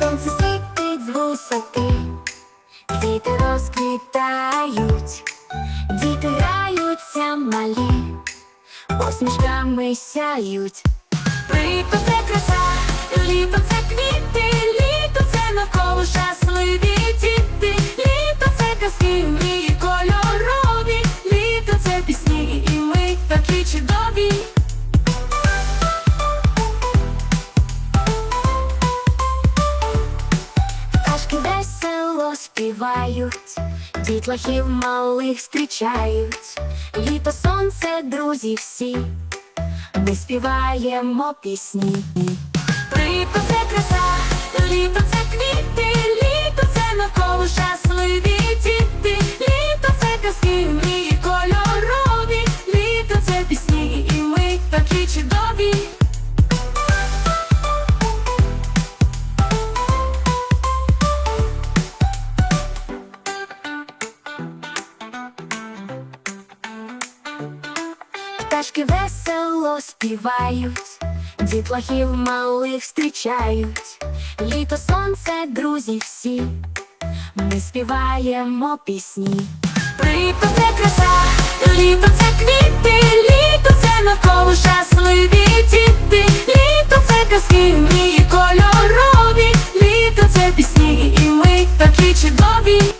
Сонце світить з висоти, діти розквітають, діти граються малі, посмішками сяють. Літо це краса, літо це квіти, літо це навколо щасливі діти, літо це казки, мрії кольорові, літо це пісні, і ми такі чудові. Пташки весело співають, дітлахів малих зустрічають, літо сонце, друзі всі, ми співаємо пісні. Літо це краса, літо це квіти, Пташки весело співають, дітлахів малих зустрічають літо сонце, друзі всі, ми співаємо пісні. Літо це краса, літо це квіти, літо це навколо щасливі діти, літо це казки, мій кольорові, літо це пісні, і ми такі чудові.